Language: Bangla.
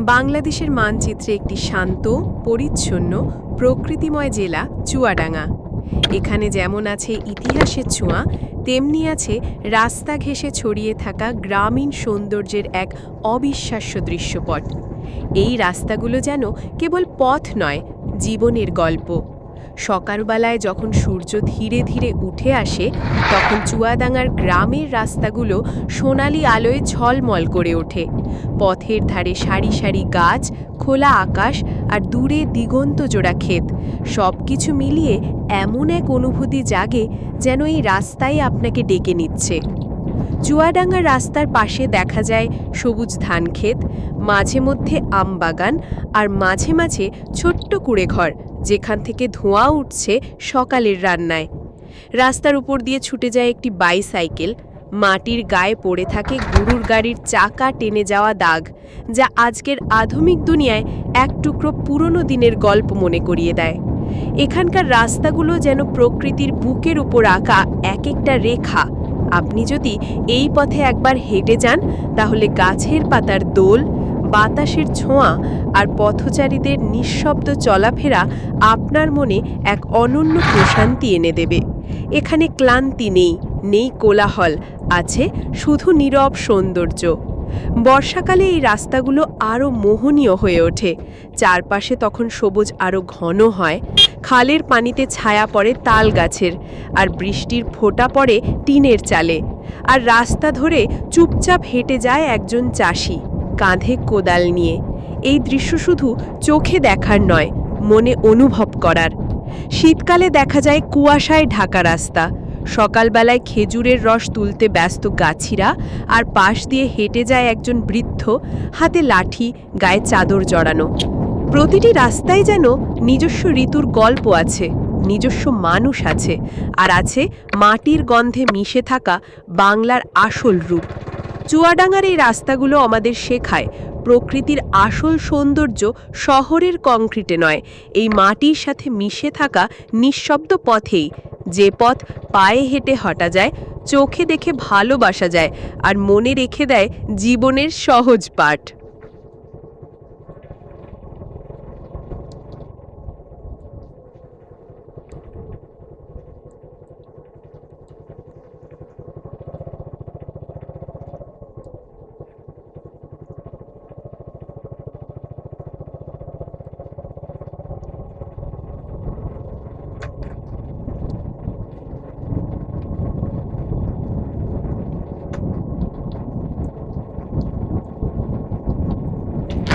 বাংলাদেশের মানচিত্রে একটি শান্ত, পরিচ্ছন্ন, প্রকৃতিময় জেলা চুয়াডাঙ্গা। এখানে যেমন আছে ইতিহাসের ছোঁয়া, তেমনি আছে রাস্তা ঘেঁষে ছড়িয়ে থাকা গ্রামীণ সৌন্দর্যের এক অবিশ্বাস্য দৃশ্যপট। এই রাস্তাগুলো যেন কেবল পথ নয়, জীবনের গল্প। সকালবেলায় যখন সূর্য ধীরে ধীরে উঠে আসে, তখন চুয়াডাঙ্গার গ্রামের রাস্তাগুলো সোনালি আলোয় ঝলমল করে ওঠে। পথের ধারে সারি সারি গাছ, খোলা আকাশ আর দূরে দিগন্ত জোড়া ক্ষেত। সব কিছু মিলিয়ে এমন এক অনুভূতি জাগে যেন এই রাস্তাই আপনাকে ডেকে নিচ্ছে। চুয়াডাঙ্গা রাস্তার পাশে দেখা যায় সবুজ ধান ক্ষেত মাঝে মধ্যে আমবাগান আর মাঝে মাঝে ছোট্ট কুড়ে ঘর যেখান থেকে ধোঁয়া উঠছে সকালের রান্নায়। রাস্তার উপর দিয়ে ছুটে যায় একটি বাইসাইকেল। মাটির গায়ে পড়ে থাকে গরুর গাড়ির চাকা টেনে যাওয়া দাগ, যা আজকের আধুনিক দুনিয়ায় এক টুকরো পুরনো দিনের গল্প মনে করিয়ে দেয়। এখানকার রাস্তাগুলো যেন প্রকৃতির বুকের উপর আঁকা এক একটা রেখা। আপনি যদি এই পথে একবার হেঁটে যান, তাহলে গাছের পাতার দোল বাতাসের ছোঁয়া আর পথচারীদের নিঃশব্দ চলাফেরা আপনার মনে এক অনন্য প্রশান্তি এনে দেবে। এখানে ক্লান্তি নেই নেই কোলাহল, আছে শুধু নীরব সৌন্দর্য। বর্ষাকালে এই রাস্তাগুলো আরও মোহনীয় হয়ে ওঠে। চারপাশে তখন সবুজ আরও ঘন হয়। খালের পানিতে ছায়া পড়ে তাল গাছের, আর বৃষ্টির ফোঁটা পড়ে টিনের চালে। আর রাস্তা ধরে চুপচাপ হেঁটে যায় একজন চাষি। কাঁধে কোদাল নিয়ে। এই দৃশ্য শুধু চোখে দেখার নয়, মনে অনুভব করার। শীতকালে দেখা যায় কুয়াশায় ঢাকা রাস্তা। সকালবেলায় খেজুরের রস তুলতে ব্যস্ত গাছিরা আর পাশ দিয়ে হেঁটে যায় একজন বৃদ্ধ, হাতে লাঠি, গায়ে চাদর জড়ানো। প্রতিটি রাস্তায় যেন নিজস্ব ঋতুর গল্প আছে, নিজস্ব মানুষ আছে, আর আছে মাটির গন্ধে মিশে থাকা বাংলার আসল রূপ। চুয়াডাঙ্গার এই রাস্তাগুলো আমাদের শেখায়, প্রকৃতির আসল সৌন্দর্য শহরের কংক্রিটে নয়, এই মাটির সাথে মিশে থাকা নিঃশব্দ পথেই। যে পথ পায়ে হেঁটে হটা যায়, চোখে দেখে ভালোবাসা যায়, আর মনে রেখে দেয় জীবনের সহজ পাঠ।